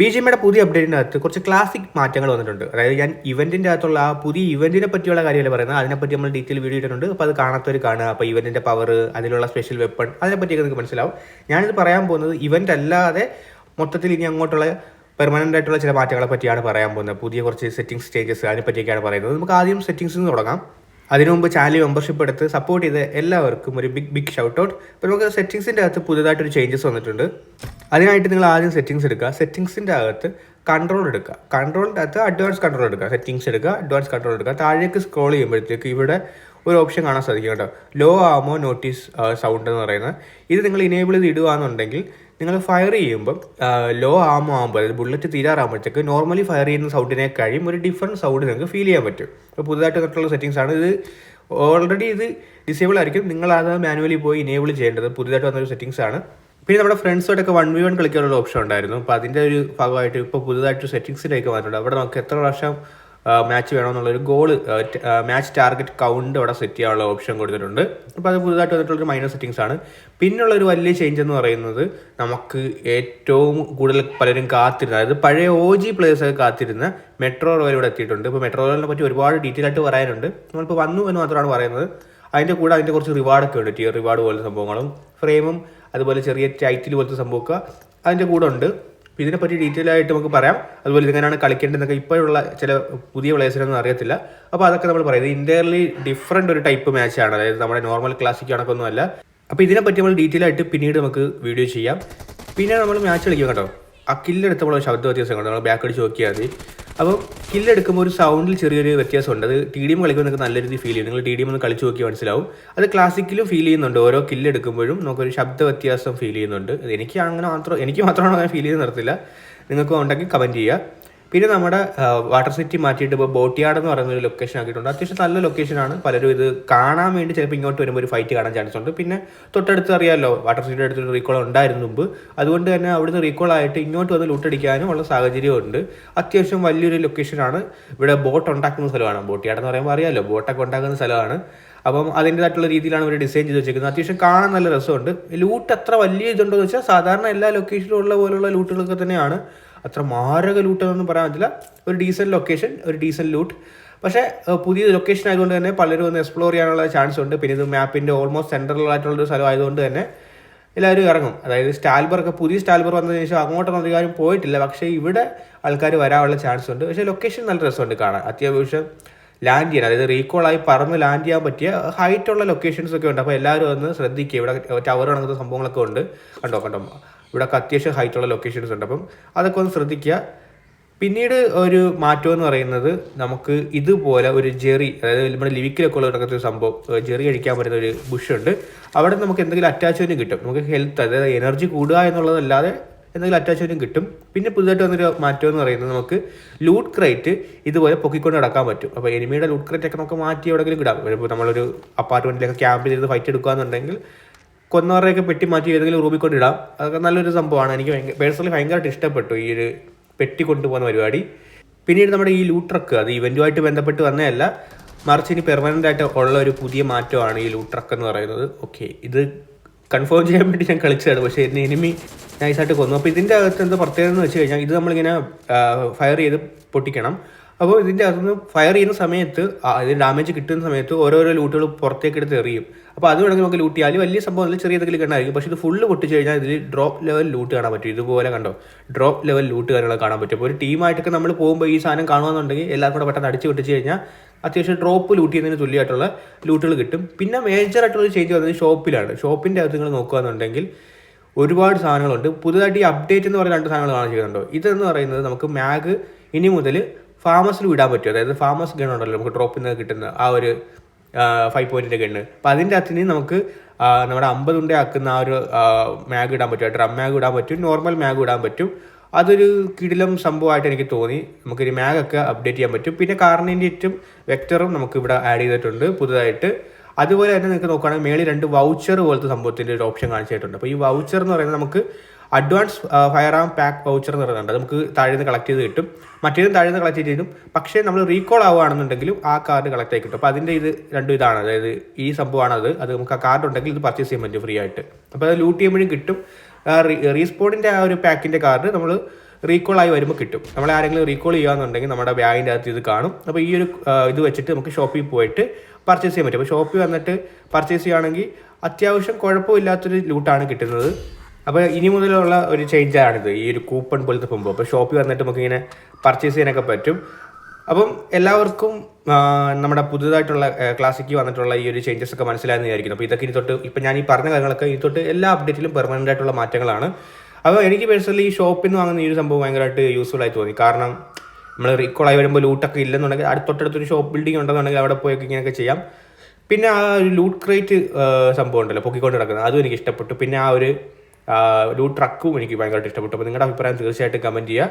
B G എമ്മയുടെ പുതിയ അപ്ഡേറ്റിന്റെ അകത്ത് കുറച്ച് ക്ലാസിക് മാറ്റങ്ങൾ വന്നിട്ടുണ്ട്. അതായത് ഞാൻ ഇവന്റിന്റെ അകത്തുള്ള ആ പുതിയ ഇവന്റിനെ പറ്റിയുള്ള കാര്യമല്ല പറയുന്നത് അതിനെപ്പറ്റി നമ്മൾ ഡീറ്റെയിൽ വീഡിയോ ഇട്ടിട്ടുണ്ട്. അപ്പോൾ അത് കാണാത്തവർ കാണുക. അപ്പോൾ ഇവന്റിന്റെ പവർ അതിലുള്ള സ്പെഷ്യൽ വെപ്പൺ അതിനെപ്പറ്റിയൊക്കെ നിങ്ങൾക്ക് മനസ്സിലാവും. ഞാനിത് പറയാൻ പോകുന്നത് ഇവന്റ് അല്ലാതെ മൊത്തത്തിൽ ഇനി അങ്ങോട്ടുള്ള പെർമനന്റ് ആയിട്ടുള്ള ചില മാറ്റങ്ങളെ പറ്റിയാണ് പറയാൻ പോകുന്നത്. പുതിയ കുറച്ച് സെറ്റിംഗ്സ് ചേഞ്ചസ് അതിനെപ്പറ്റിയൊക്കെയാണ് പറയുന്നത്. നമുക്ക് ആദ്യം സെറ്റിംഗ്സ് തുടങ്ങാം. അതിനു മുമ്പ് ചാനൽ മെമ്പർഷിപ്പ് എടുത്ത് സപ്പോർട്ട് ചെയ്ത എല്ലാവർക്കും ഒരു ബിഗ് ബിഗ് ഷൗട്ട് ഔട്ട് അപ്പോൾ നമുക്ക് സെറ്റിംഗ്സിന്റെ അകത്ത് പുതുതായിട്ടൊരു ചേഞ്ചസ് വന്നിട്ടുണ്ട്. അതിനായിട്ട് നിങ്ങൾ ആദ്യം സെറ്റിംഗ്സ് എടുക്കുക. സെറ്റിംഗ്സിന്റെ അകത്ത് കൺട്രോൾ എടുക്കുക. കൺട്രോളിന്റെ അകത്ത് അഡ്വാൻസ് കൺട്രോൾ എടുക്കുക. സെറ്റിംഗ്സ് എടുക്കുക അഡ്വാൻസ് കൺട്രോൾ എടുക്കുക. താഴേക്ക് സ്ക്രോൾ ചെയ്യുമ്പോഴത്തേക്ക് ഇവിടെ ഒരു ഓപ്ഷൻ കാണാൻ സാധിക്കും കേട്ടോ. ലോ ആമോ നോട്ടീസ് സൗണ്ട് എന്ന് പറയുന്നത്. ഇത് നിങ്ങൾ ഇനേബിൾ ചെയ്ത് ഇടുകയാണെന്നുണ്ടെങ്കിൽ നിങ്ങൾ ഫയർ ചെയ്യുമ്പം ലോ ആമോ ആകുമ്പോൾ അതായത് ബുള്ളറ്റ് തീരാറാകുമ്പോഴത്തേക്ക് നോർമലി ഫയർ ചെയ്യുന്ന സൗണ്ടിനെ കഴിയും. ഒരു ഡിഫറെന്റ് സൗണ്ട് നിങ്ങൾക്ക് ഫീൽ ചെയ്യാൻ പറ്റും. അപ്പോൾ പുതുതായിട്ട് വന്നിട്ടുള്ള സെറ്റിങ്സ് ആണ്. ഇത് ഓൾറെഡി ഇത് ഡിസേബിൾ ആയിരിക്കും. നിങ്ങൾ അത് മാനുവലി പോയി ഇനേബിൾ ചെയ്യേണ്ടത് പുതുതായിട്ട് വന്നൊരു സെറ്റിങ്സ് ആണ്. പിന്നെ നമ്മുടെ ഫ്രണ്ട്സോടൊക്കെ വൺ വി വൺ കളിക്കാനുള്ള ഓപ്ഷൻ ഉണ്ടായിരുന്നു. അപ്പോൾ അതിന്റെ ഒരു ഭാഗമായിട്ട് ഇപ്പോൾ പുതുതായിട്ട് സെറ്റിങ്സിലേക്ക് വന്നിട്ടുണ്ട്. അവിടെ നമുക്ക് എത്ര പ്രാവശ്യം മാച്ച് വേണമെന്നുള്ളൊരു ഗോൾ മാച്ച് ടാർഗറ്റ് കൗണ്ട് അവിടെ സെറ്റ് ചെയ്യാനുള്ള ഓപ്ഷൻ കൊടുത്തിട്ടുണ്ട്. അപ്പോൾ അത് പുതുതായിട്ട് വന്നിട്ടുള്ളൊരു മൈനർ സെറ്റിങ്സ് ആണ്. പിന്നുള്ള ഒരു വലിയ ചേഞ്ച് എന്ന് പറയുന്നത് നമുക്ക് ഏറ്റവും കൂടുതൽ പലരും കാത്തിരുന്ന അതായത് പഴയ ഒ ജി പ്ലേയേഴ്സൊക്കെ കാത്തിരുന്ന മെട്രോ റോയൽ ഇവിടെ എത്തിയിട്ടുണ്ട്. ഇപ്പോൾ മെട്രോ റോയലിനെ പറ്റി ഒരുപാട് ഡീറ്റെയിൽ ആയിട്ട് പറയാനുണ്ട്. നമ്മളിപ്പോൾ വന്നു എന്ന് മാത്രമാണ് പറയുന്നത്. അതിന്റെ കൂടെ അതിന്റെ കുറച്ച് റിവാർഡൊക്കെ ഉണ്ട് ടിയർ റിവാർഡ് പോലത്തെ സംഭവങ്ങളും. ഫ്രെയിമും അതുപോലെ ചെറിയ ടൈറ്റിൽ പോലത്തെ സംഭവമൊക്കെ അതിന്റെ കൂടെ ഉണ്ട്. അപ്പോൾ ഇതിനെപ്പറ്റി ഡീറ്റെയിൽ ആയിട്ട് നമുക്ക് പറയാം. അതുപോലെ ഇതെങ്ങനെയാണ് കളിക്കേണ്ടതെന്നൊക്കെ ഇപ്പോഴുള്ള ചില പുതിയ പ്ലേയേഴ്സിനൊന്നും അറിയത്തില്ല. അപ്പോൾ അതൊക്കെ നമ്മൾ പറയുന്നത് ഇന്റർലി ഡിഫറെന്റ് ഒരു ടൈപ്പ് മാച്ചാണ് അതായത് നമ്മുടെ നോർമൽ ക്ലാസിക് കണക്കൊന്നും അല്ല. അപ്പോൾ ഇതിനെപ്പറ്റി നമ്മൾ ഡീറ്റെയിൽ ആയിട്ട് പിന്നീട് നമുക്ക് വീഡിയോ ചെയ്യാം. പിന്നെ നമ്മൾ മാച്ച് കളിക്കും കേട്ടോ. ആ കില്ലെടുത്തപ്പോൾ ശബ്ദ വ്യത്യാസം കണ്ടോ. നമ്മൾ ബാക്ക് അടിച്ച് നോക്കിയാൽ മതി. അപ്പോൾ കില്ലെടുക്കുമ്പോൾ ഒരു സൗണ്ടിൽ ചെറിയൊരു വ്യത്യാസമുണ്ട്. അത് ടി ഡി എം കളിക്കുമ്പോൾ നിങ്ങൾക്ക് നല്ല രീതിയിൽ ഫീൽ ചെയ്യും. നിങ്ങൾ ടി ഡി എം ഒന്ന് കളിച്ച് നോക്കി മനസ്സിലാവും. അത് ക്ലാസിക്കലും ഫീൽ ചെയ്യുന്നുണ്ട്. ഓരോ കില്ലെടുക്കുമ്പോഴും നമുക്കൊരു ശബ്ദ വ്യത്യാസം ഫീൽ ചെയ്യുന്നുണ്ട്. എനിക്ക് അങ്ങനെ മാത്രം എനിക്ക് മാത്രമാണ് അങ്ങനെ ഫീൽ ചെയ്ത് നിർത്തില്ല നിങ്ങൾക്ക് ഉണ്ടെങ്കിൽ കമന്റ് ചെയ്യുക. പിന്നെ നമ്മുടെ വാട്ടർ സിറ്റി മാറ്റിയിട്ട് ഇപ്പോൾ ബോട്ടിയാട് എന്ന് പറയുന്ന ഒരു ലൊക്കേഷൻ ആക്കിയിട്ടുണ്ട്. അത്യാവശ്യം നല്ല ലൊക്കേഷനാണ് പലരും ഇത് കാണാൻ വേണ്ടി ചിലപ്പോൾ ഇങ്ങോട്ട് വരുമ്പോൾ ഒരു ഫൈറ്റ് കാണാൻ ചാൻസ് ഉണ്ട്. പിന്നെ തൊട്ടടുത്ത് അറിയാമല്ലോ വാട്ടർ സിറ്റിയുടെ അടുത്തൊരു റീകോൾ ഉണ്ടായിരുന്നു മുമ്പ്. അതുകൊണ്ട് തന്നെ അവിടുന്ന് റീകോൾ ആയിട്ട് ഇങ്ങോട്ട് വന്ന് ലൂട്ടടിക്കാനും ഉള്ള സാഹചര്യമുണ്ട് അത്യാവശ്യം വലിയൊരു ലൊക്കേഷനാണ് ഇവിടെ ബോട്ട് ഉണ്ടാക്കുന്ന സ്ഥലമാണ്. ബോട്ടിയാട് എന്ന് പറയുമ്പോൾ അറിയാമല്ലോ ബോട്ടൊക്കെ ഉണ്ടാക്കുന്ന സ്ഥലമാണ്. അപ്പം അതിന്റെതായിട്ടുള്ള രീതിയിലാണ് ഇവർ ഡിസൈൻ ചെയ്ത് വെച്ചിരിക്കുന്നത് അത്യാവശ്യം കാണാൻ നല്ല രസമുണ്ട്. ലൂട്ട് അത്ര വലിയ ഇതുണ്ടോ എന്ന് വെച്ചാൽ സാധാരണ എല്ലാ ലൊക്കേഷനിലും ഉള്ള പോലുള്ള ലൂട്ടുകളൊക്കെ തന്നെയാണ്. അത്ര മാരക ലൂട്ട് എന്നൊന്നും പറയാൻ പറ്റില്ല. ഒരു ഡീസന്റ് ലൊക്കേഷൻ ഒരു ഡീസന്റ് ലൂട്ട് പക്ഷേ പുതിയ ലൊക്കേഷൻ ആയതുകൊണ്ട് തന്നെ പലരും ഒന്ന് എക്സ്പ്ലോർ ചെയ്യാനുള്ള ചാൻസ് ഉണ്ട്. പിന്നെ ഇത് മാപ്പിന്റെ ഓൾമോസ്റ്റ് സെൻട്രലായിട്ടുള്ള ഒരു സ്ഥലം ആയതുകൊണ്ട് തന്നെ എല്ലാവരും ഇറങ്ങും. അതായത് സ്റ്റാൽബർക്ക് പുതിയ സ്റ്റാൽബർ വന്നതിന് ശേഷം അങ്ങോട്ടൊന്നും അധികാരം പോയിട്ടില്ല. പക്ഷേ ഇവിടെ ആൾക്കാർ വരാനുള്ള ചാൻസ് ഉണ്ട്. പക്ഷേ ലൊക്കേഷൻ നല്ല രസമുണ്ട് കാണാൻ. അത്യാവശ്യം ലാൻഡ് ചെയ്യാൻ. അതായത് റീകോളായി പറന്ന് ലാൻഡ് ചെയ്യാൻ പറ്റിയ ഹൈറ്റുള്ള ലൊക്കേഷൻസ് ഒക്കെ ഉണ്ട്. അപ്പോൾ എല്ലാവരും ഒന്ന് ശ്രദ്ധിക്കുക. ഇവിടെ ടവർ കണക്കുന്ന സംഭവങ്ങളൊക്കെ ഉണ്ട്. കണ്ടോ കണ്ടോ? ഇവിടെ അത്യാവശ്യം ഹൈറ്റുള്ള ലൊക്കേഷൻസ് ഉണ്ട്. അപ്പം അതൊക്കെ ഒന്ന് ശ്രദ്ധിക്കുക. പിന്നീട് ഒരു മാറ്റം എന്ന് പറയുന്നത് നമുക്ക് ഇതുപോലെ ഒരു ജെറി അതായത് നമ്മുടെ ലിവിക്കിലൊക്കെ ഉള്ള ഒരു സംഭവം ജെറി കഴിക്കാൻ പറ്റുന്ന ഒരു ബുഷ് ഉണ്ട് അവിടെ നമുക്ക് എന്തെങ്കിലും അറ്റാച്ച്മെന്റ് കിട്ടും. നമുക്ക് ഹെൽത്ത് അതായത് എനർജി കൂടുക എന്നുള്ളതല്ലാതെ എന്തെങ്കിലും അറ്റാച്ച്മെന്റും കിട്ടും. പിന്നെ പുതുതായിട്ട് വന്നൊരു മാറ്റം എന്ന് പറയുന്നത് നമുക്ക് ലൂട്ട് ക്രൈറ്റ് ഇതുപോലെ പൊക്കിക്കൊണ്ട് നടക്കാൻ പറ്റും. അപ്പോൾ എനിമിയുടെ ലൂട്ട് ക്രൈറ്റ് ഒക്കെ നമുക്ക് മാറ്റി എവിടെയെങ്കിലും ഇടാം. ഇപ്പോൾ നമ്മളൊരു അപ്പാർട്ട്മെന്റിലൊക്കെ ക്യാമ്പ് ചെയ്ത് ഫൈറ്റ് എടുക്കുകയാണെന്നുണ്ടെങ്കിൽ കൊന്നവരെയൊക്കെ പെട്ടി മാറ്റി ഏതെങ്കിലും റൂമിൽ കൊണ്ട് ഇടാം. അതൊക്കെ നല്ലൊരു സംഭവമാണ്. എനിക്ക് ഭയങ്കര പേഴ്സണലി ഭയങ്കരമായിട്ട് ഇഷ്ടപ്പെട്ടു ഈ ഒരു പെട്ടി കൊണ്ടുപോകുന്ന പരിപാടി. പിന്നീട് നമ്മുടെ ഈ ലൂട്ട് ട്രക്ക് അത് ഇവന്റുമായിട്ട് ബന്ധപ്പെട്ട് വന്നതല്ല മറിച്ച് ഇനി പെർമനന്റ് ആയിട്ട് ഉള്ള ഒരു പുതിയ മാറ്റമാണ് ഈ ലൂട്ട് ട്രക്ക് എന്ന് പറയുന്നത്. ഓക്കെ ഇത് കൺഫേം ചെയ്യാൻ വേണ്ടി ഞാൻ കളിച്ചതാണ്. പക്ഷേ എന്നെ എനിമി നൈസായിട്ട് കൊന്നു. അപ്പോൾ ഇതിന്റെ അകത്ത് എന്താ പ്രത്യേകത എന്ന് വെച്ച് കഴിഞ്ഞാൽ ഇത് നമ്മളിങ്ങനെ ഫയർ ചെയ്ത് പൊട്ടിക്കണം. അപ്പോൾ ഇതിന്റെ അകത്തുനിന്ന് ഫയർ ചെയ്യുന്ന സമയത്ത് അതിന് ഡാമേജ് കിട്ടുന്ന സമയത്ത് ഓരോരോ ലൂട്ടുകൾ പുറത്തേക്ക് എടുത്ത് എറിയും. അപ്പോൾ അത് വേണമെങ്കിൽ നമുക്ക് ലൂട്ട് ചെയ്യാൻ വലിയ സംഭവം നല്ല ചെറിയ എന്തെങ്കിലും കണ്ടായിരിക്കും പക്ഷേ ഇത് ഫുള്ള് പൊട്ടിച്ച് കഴിഞ്ഞാൽ ഇതിൽ ഡ്രോപ്പ് ലെവൽ ലൂട്ട് കാണാൻ പറ്റും. ഇതുപോലെ കണ്ടോ? ഡ്രോപ്പ് ലെവൽ ലൂട്ട് കാര്യങ്ങളൊക്കെ കാണാൻ പറ്റും. അപ്പോൾ ഒരു ടീമായിട്ടൊക്കെ നമ്മൾ പോകുമ്പോൾ ഈ സാധനം കാണുകയെന്നുണ്ടെങ്കിൽ എല്ലാവർക്കും കൂടെ പെട്ടെന്ന് അടിച്ച് പൊട്ടിച്ച് കഴിഞ്ഞാൽ അത്യാവശ്യം ഡ്രോപ്പ് ലൂട്ട് ചെയ്യുന്നതിന് തുല്യമായിട്ടുള്ള ലൂട്ടുകൾ കിട്ടും. പിന്നെ മേജർ ആയിട്ടുള്ള ചേഞ്ച് വന്നത് ഷോപ്പിലാണ് ഷോപ്പിന്റെ അകത്ത് നിങ്ങൾ നോക്കുകയാണെന്നുണ്ടെങ്കിൽ ഒരുപാട് സാധനങ്ങളുണ്ട്. പുതുതായിട്ട് ഈ അപ്ഡേറ്റ് എന്ന് പറയുന്ന രണ്ട് സാധനങ്ങൾ കാണാൻ ചെയ്യുന്നുണ്ടോ? ഇതെന്ന് പറയുന്നത് നമുക്ക് മാഗ് ഇനി മുതൽ ഫാമസിൽ വിടാൻ പറ്റും. അതായത് ഫാമസ് ഗൺ ഉണ്ടല്ലോ നമുക്ക് ഡ്രോപ്പിൽ നിന്ന് കിട്ടുന്ന ആ ഒരു ഫൈവ് പോയിന്റിന്റെ ഗണ്ണ് അപ്പോൾ അതിന്റെ നിന്ന് നമുക്ക് നമ്മുടെ അമ്പത് ഉണ്ടേ ആക്കുന്ന ആ ഒരു മാഗ് ഇടാൻ പറ്റും. ഡ്രം മാഗ് ഇടാൻ പറ്റും. നോർമൽ മാഗ് ഇടാൻ പറ്റും. അതൊരു കിടിലം സംഭവമായിട്ട് എനിക്ക് തോന്നി. നമുക്കൊരു മാഗൊക്കെ അപ്ഡേറ്റ് ചെയ്യാൻ പറ്റും. പിന്നെ കാർണിന്റെറ്റും വെക്ടറും നമുക്ക് ഇവിടെ ആഡ് ചെയ്തിട്ടുണ്ട് പുതുതായിട്ട്. അതുപോലെ തന്നെ നിങ്ങൾക്ക് നോക്കുകയാണെങ്കിൽ മേളിൽ രണ്ട് വൗച്ചർ പോലത്തെ സംഭവത്തിന്റെ ഒരു ഓപ്ഷൻ കാണിച്ചിട്ടുണ്ട് അപ്പോൾ ഈ വൗച്ചർ എന്ന് പറയുന്നത് നമുക്ക് advance fire arm pack voucher എന്ന് പറയുന്നുണ്ട്. നമുക്ക് താഴെ നിന്ന് കളക്ട് ചെയ്ത് കിട്ടും. മറ്റേതും താഴെ നിന്ന് കളക്ട് ചെയ്ത് കിട്ടും. പക്ഷേ നമ്മൾ റീകോൾ ആവുകയാണെന്നുണ്ടെങ്കിലും ആ കാർഡ് കളക്ട് ആയി കിട്ടും. അപ്പോൾ അതിന്റെ ഇത് രണ്ടും ഇതാണ്. അതായത് ഈ സംഭവമാണ് അത് അത് നമുക്ക് ആ കാർഡ് ഉണ്ടെങ്കിൽ ഇത് പർച്ചേസ് ചെയ്യാൻ പറ്റും ഫ്രീ ആയിട്ട് അപ്പോൾ അത് ലൂട്ട് ചെയ്യുമ്പോഴും കിട്ടും. റീസ്പോണിന്റെ ആ ഒരു പാക്കിന്റെ കാർഡ് നമ്മൾ റീകോൾ ആയി വരുമ്പോൾ കിട്ടും. നമ്മൾ ആരെങ്കിലും റീകോൾ ചെയ്യുകയാണെന്നുണ്ടെങ്കിൽ നമ്മുടെ ബാഗിന്റെ അകത്ത് ഇത് കാണും. അപ്പോൾ ഈ ഒരു ഇത് വെച്ചിട്ട് നമുക്ക് ഷോപ്പിൽ പോയിട്ട് പർച്ചേസ് ചെയ്യാൻ പറ്റും. അപ്പോൾ ഷോപ്പിൽ വന്നിട്ട് പർച്ചേസ് ചെയ്യുകയാണെങ്കിൽ അത്യാവശ്യം കുഴപ്പമില്ലാത്തൊരു ലൂട്ടാണ് കിട്ടുന്നത്. അപ്പോൾ ഇനി മുതലുള്ള ഒരു ചേഞ്ച് ആണിത്. ഈ ഒരു കൂപ്പൺ പോലത്തെ സംഭവം അപ്പോൾ ഷോപ്പിൽ വന്നിട്ട് നമുക്ക് ഇങ്ങനെ പർച്ചേസ് ചെയ്യാനൊക്കെ പറ്റും. അപ്പം എല്ലാവർക്കും നമ്മുടെ പുതുതായിട്ടുള്ള ക്ലാസ്സിക്ക് വന്നിട്ടുള്ള ഈ ഒരു ചേഞ്ചസ് ഒക്കെ മനസ്സിലായെന്ന് വിചാരിക്കുന്നു. അപ്പോൾ ഇതൊക്കെ ഇനി തൊട്ട് ഇപ്പം ഞാൻ ഈ പറഞ്ഞ കാര്യങ്ങളൊക്കെ ഇനി തൊട്ട് എല്ലാ അപ്ഡേറ്റിലും പെർമനന്റ് ആയിട്ടുള്ള മാറ്റങ്ങളാണ്. അപ്പോൾ എനിക്ക് പേഴ്സണലി ഈ ഷോപ്പിൽ നിന്ന് വാങ്ങുന്ന ഈ ഒരു സംഭവം ഭയങ്കരമായിട്ട് യൂസ്ഫുൾ ആയി തോന്നി. കാരണം നമ്മൾ റീകോൾ ആയി വരുമ്പോൾ ലൂട്ടൊക്കെ ഇല്ലെന്നുണ്ടെങ്കിൽ അടുത്ത തൊട്ടടുത്തൊരു ഷോപ്പ് ബിൽഡിംഗ് ഉണ്ടെന്നുണ്ടെങ്കിൽ അവിടെ പോയൊക്കെ ഇങ്ങനെയൊക്കെ ചെയ്യാം. പിന്നെ ആ ഒരു ലൂട്ട് ക്രേറ്റ് സംഭവം ഉണ്ടല്ലോ പൊക്കിക്കൊണ്ട് നടക്കുന്നത്. അതും എനിക്ക് ഇഷ്ടപ്പെട്ടു. പിന്നെ ആ ഒരു ലൂട്ട് ട്രക്കും എനിക്ക് ഭയങ്കരമായിട്ട് ഇഷ്ടപ്പെട്ടു. അപ്പോൾ നിങ്ങളുടെ അഭിപ്രായം തീർച്ചയായിട്ടും കമന്റ് ചെയ്യുക.